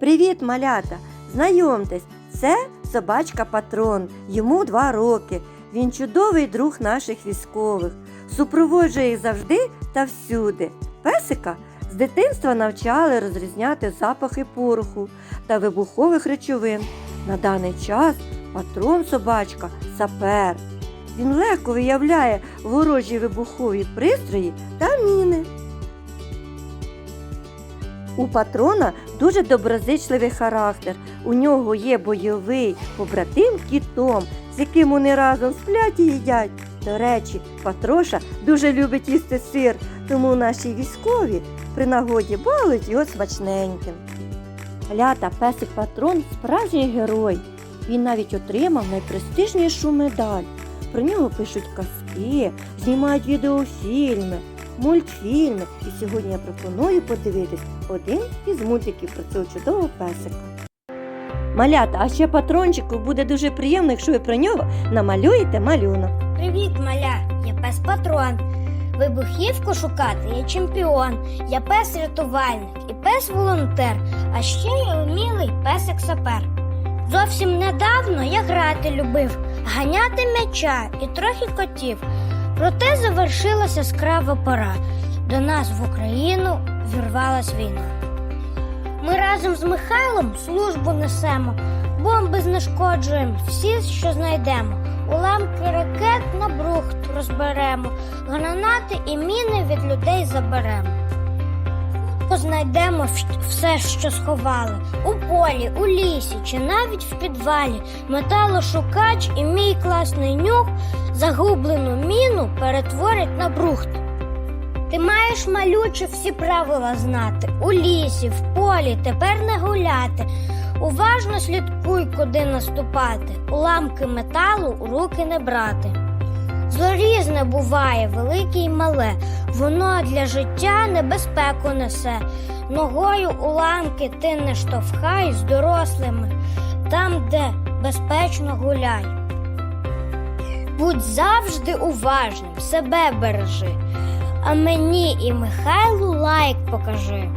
Привіт, малята! Знайомтесь, це собачка патрон. Йому два роки. Він чудовий друг наших військових. Супроводжує їх завжди та всюди. Песика з дитинства навчали розрізняти запахи пороху та вибухових речовин. На даний час патрон собачка сапер. Він легко виявляє ворожі вибухові пристрої та міни. У патрона дуже доброзичливий характер. У нього є бойовий побратим кітом, з яким вони разом сплять і їдять. До речі, Патроша дуже любить їсти сир, тому наші військові при нагоді балують його смачненьким. Лята песик патрон справжній герой. Він навіть отримав найпрестижнішу медаль. Про нього пишуть казки, знімають відеофільми, мультфільми. І сьогодні я пропоную подивитись один із мультиків про цього чудового песика. Малята, а ще патрончику буде дуже приємно, якщо ви про нього намалюєте малюнок. Привіт, маля! Я пес патрон. Вибухівку шукати я чемпіон. Я пес рятувальник і пес волонтер, а ще я вмілий песик сапер. Зовсім недавно я грати любив, ганяти м'яча і трохи котів. Проте завершилася скрава пора. До нас в Україну вірвалась війна. Ми разом з Михайлом службу несемо, бомби знешкоджуємо, всі, що знайдемо. Уламки ракет на брухт розберемо, гранати і міни від людей заберемо. Познайдемо все, що сховали у полі, у лісі чи навіть в підвалі. Металошукач і мій класний нюх загублену міну перетворять на брухт. Ти маєш малюче всі правила знати. У лісі, в полі тепер не гуляти. Уважно слідкуй, куди наступати. Уламки металу у руки не брати. Зло різне буває, велике й мале. Воно для життя небезпеку несе. Ногою уламки ти не штовхай з дорослими, там, де безпечно гуляй. Будь завжди уважним, себе бережи, а мені і Михайлу лайк покажи.